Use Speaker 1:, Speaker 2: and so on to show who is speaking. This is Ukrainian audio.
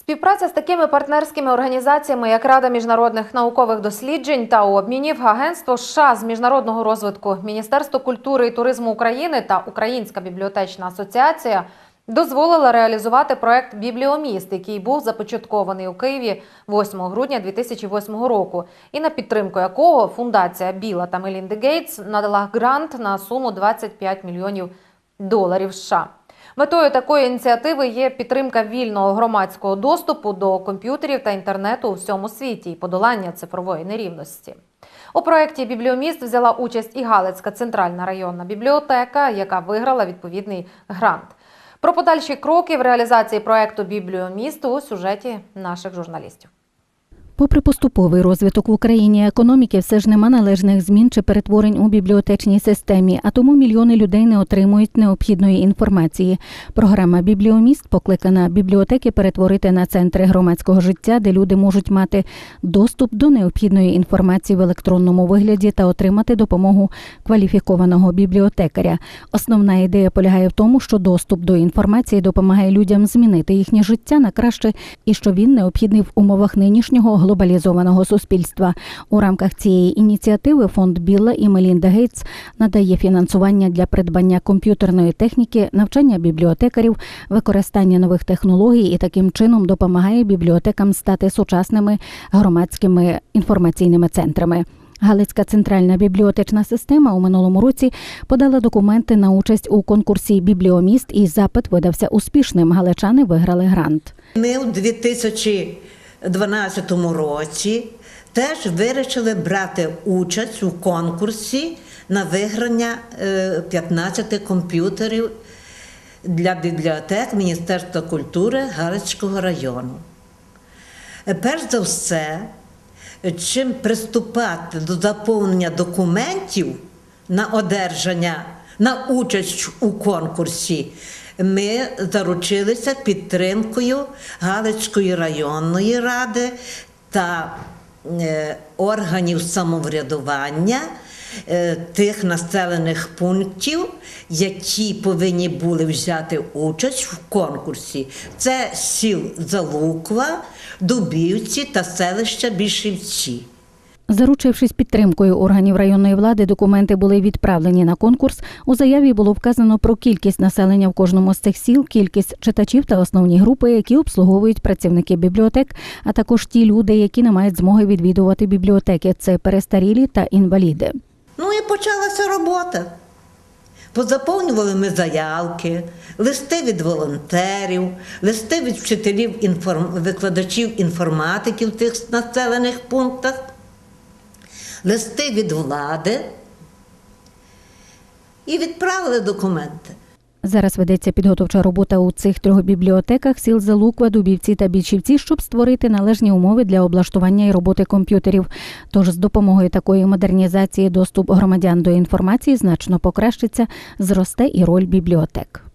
Speaker 1: Співпраця з такими партнерськими організаціями, як Рада міжнародних наукових досліджень та обмінів, Агентство США з міжнародного розвитку, Міністерство культури і туризму України та Українська бібліотечна асоціація дозволила реалізувати проект Бібліоміст, який був започаткований у Києві 8 грудня 2008 року, і на підтримку якого фундація Біла та Мелінди Гейтс надала грант на суму 25 мільйонів доларів США. Метою такої ініціативи є підтримка вільного громадського доступу до комп'ютерів та інтернету у всьому світі і подолання цифрової нерівності. У проєкті Бібліоміст взяла участь і Галицька центральна районна бібліотека, яка виграла відповідний грант. Про подальші кроки в реалізації проєкту Бібліоміст у сюжеті наших журналістів.
Speaker 2: Попри поступовий розвиток в Україні економіки, все ж нема належних змін чи перетворень у бібліотечній системі, а тому мільйони людей не отримують необхідної інформації. Програма Бібліоміст покликана бібліотеки перетворити на центри громадського життя, де люди можуть мати доступ до необхідної інформації в електронному вигляді та отримати допомогу кваліфікованого бібліотекаря. Основна ідея полягає в тому, що доступ до інформації допомагає людям змінити їхнє життя на краще і що він необхідний в умовах нинішнього глобалізованого суспільства. У рамках цієї ініціативи фонд Білла і Мелінда Гейтс надає фінансування для придбання комп'ютерної техніки, навчання бібліотекарів, використання нових технологій і таким чином допомагає бібліотекам стати сучасними громадськими інформаційними центрами. Галицька центральна бібліотечна система у минулому році подала документи на участь у конкурсі Бібліоміст, і запит видався успішним. Галичани виграли грант.
Speaker 3: Ми у 2012 році теж вирішили брати участь у конкурсі на виграння е, 15 комп'ютерів для бібліотек Міністерства культури Галицького району. Е, Перш за все, чим приступати до заповнення документів на одержання, на участь у конкурсі, ми заручилися підтримкою Галицької районної ради та е, органів самоврядування е, тих населених пунктів, які повинні були взяти участь в конкурсі. Це сіл Залуква, Дубівці та селища Більшівці.
Speaker 2: Заручившись підтримкою органів районної влади, документи були відправлені на конкурс. У заяві було вказано про кількість населення в кожному з цих сіл, кількість читачів та основні групи, які обслуговують працівники бібліотек, а також ті люди, які не мають змоги відвідувати бібліотеки. Це перестарілі та інваліди.
Speaker 3: Ну і почалася робота. Позаповнювали ми заявки, листи від волонтерів, листи від вчителів викладачів інформатики в тих населених пунктах, листи від влади і відправили документи.
Speaker 2: Зараз ведеться підготовча робота у цих трьох бібліотеках сіл Залуква, Дубівці та Бічівці, щоб створити належні умови для облаштування і роботи комп'ютерів. Тож з допомогою такої модернізації доступ громадян до інформації значно покращиться, зросте і роль бібліотек.